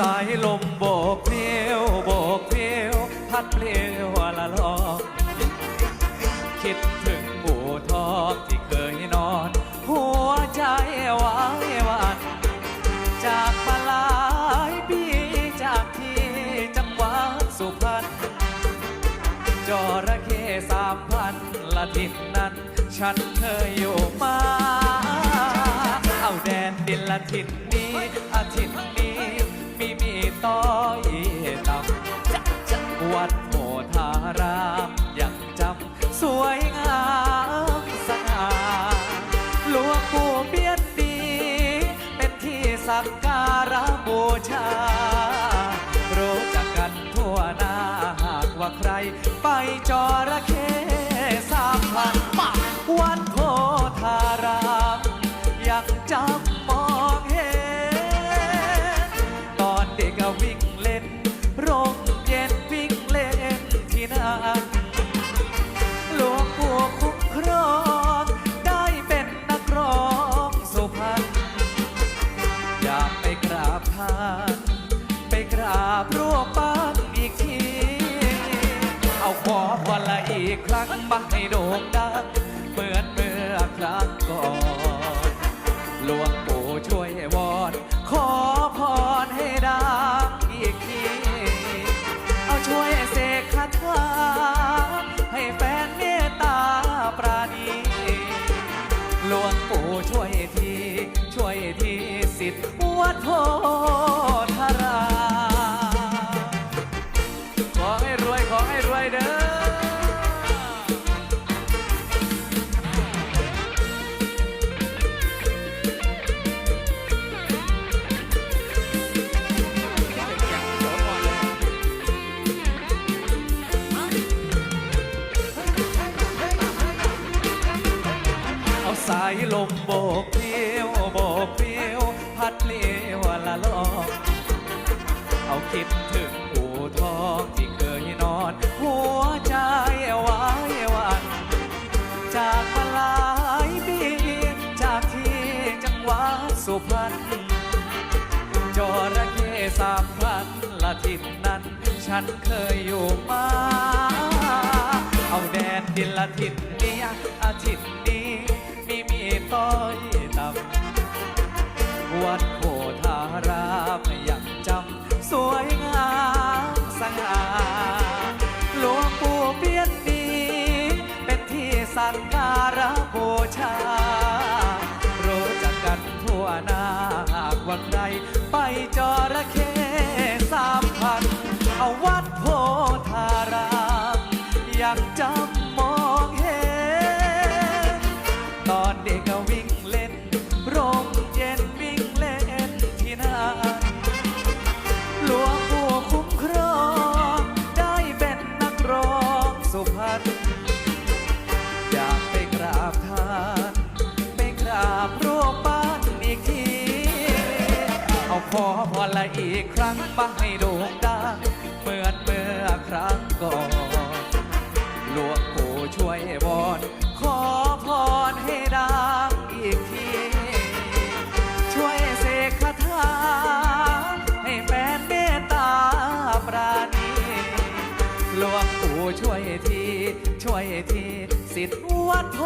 สายลมโบกเพลียวโบกเพลียวพัดเพลียวละลองคิดถึงหมู่ทองที่เคยนอน หัวใจวายวันจากมาลายปีจากที่จังหวัดสุพรรณจระเข้สามพันละทิศนั้น ฉันเคยอยู่มา เอาแดนดินละทิศนี้อาทิตย์ วัดโพธารามยังจำสวยงามสง่าหลวงปู่เบียนดี เป็นที่สักการะบูชา รู้จักกันทั่วหน้าหากว่าใคร ไปจอระเข้สามพันวัดโพธารามยังจำานไปกราบร่วมบ้นอีกที เอาขอพรละอีกครั้งมาให้โด่งดังเหมือนเมื่อครั้งก่อนหลวงปู่ช่วยวอนขอพรให้ดังอีกที เอาช่วยเสกคาถาให้แฟนเมตตาปราณีหลวงปู่ช่วยที ช่วยทีสิทธิ์วัดโพ ลมโบกเพลียวโบกเพลียว พัดเลี้ยวละลองเอาคิดถึงอู่ทองที่เคยนอน หัวใจวายวัน จากมาหลายปีจากที่จังหวัดสุพรรณจระเข้สามพันละทิศนั้น ฉันเคยอยู่มา เอาแดนดินละทิศนี้อาทิตย์นี้ ต้อยต่ำวัดโพธารามยังจำสวยงามสง่าหลวงปู่เปียนดี เป็นที่สักการะบูชา อีกครั้งมาให้โด่งดังเหมือนเมื่อครั้งก่อนหลวงปู่ช่วยวอนขอพรให้ดังอีกที ช่วยเสกคาถาให้แฟนเมตตาปราณีหลวงปู่ช่วยที ช่วยที สิทธิ์วัดโพ